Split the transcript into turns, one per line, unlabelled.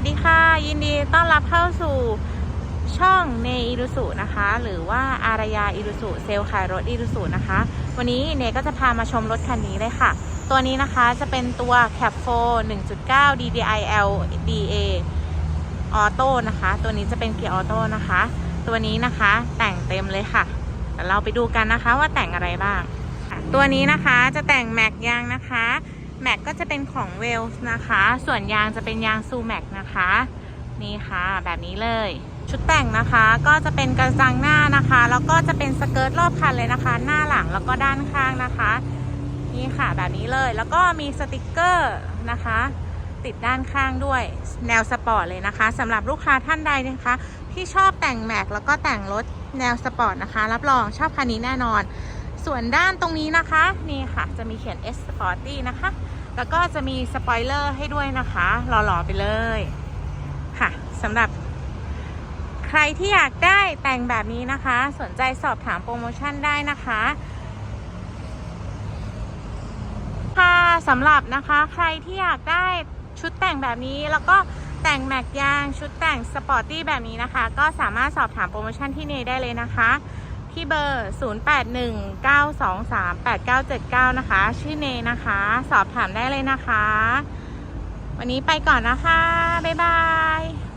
วัสดีค่ะ ยินดีต้อนรับเข้าสู่ช่องเนอิรุสุนะคะ หรือว่าอารยาอิรุสุเซลขายรถอิรุสุนะคะ วันนี้เนก็จะพามาชมรถคันนี้เลยค่ะ ตัวนี้นะคะจะเป็นตัว Cap 4 1.9 DDI LDA ออโต้นะคะ ตัวนี้จะเป็นเกียร์ออโต้นะคะ ตัวนี้นะคะแต่งเต็มเลยค่ะเราไปดูกันนะคะว่าแต่งอะไรบ้าง ตัวนี้นะคะจะแต่งแม็กยางนะคะ แม็กก็จะเป็นของเวลส์นะคะ ส่วนยางจะเป็นยางซูแม็กนะคะ นี่ค่ะแบบนี้เลย ชุดแต่งนะคะก็จะเป็นกระจังหน้านะคะ แล้วก็จะเป็นสเกิร์ตรอบคันเลยนะคะ หน้าหลังแล้วก็ด้านข้างนะคะ นี่ค่ะแบบนี้เลย แล้วก็มีสติกเกอร์นะคะ ติดด้านข้างด้วยแนวสปอร์ตเลยนะคะสำหรับลูกค้าท่านใดนะคะ ที่ชอบแต่งแม็กแล้วก็แต่งรถแนวสปอร์ตนะคะ รับรองชอบคันนี้แน่นอน ส่วนด้านตรงนี้นะคะ นี่ค่ะ จะมีเขียน S Sporty นะคะ แล้วก็จะมีสปอยเลอร์ให้ด้วยนะคะหล่อๆไปเลยค่ะสำหรับใครที่อยากได้แต่งแบบนี้นะคะ สนใจสอบถามโปรโมชั่นได้นะคะค่ะสำหรับนะคะใครที่อยากได้ชุดแต่งแบบนี้แล้วก็แต่งแม็กยางชุดแต่งสปอร์ตี้แบบนี้นะคะ ก็สามารถสอบถามโปรโมชั่นที่เนได้เลยนะคะ ที่เบอร์ 0819238979 นะคะ ชื่อเนนะคะ สอบถามได้เลยนะคะ วันนี้ไปก่อนนะคะ บ๊ายบาย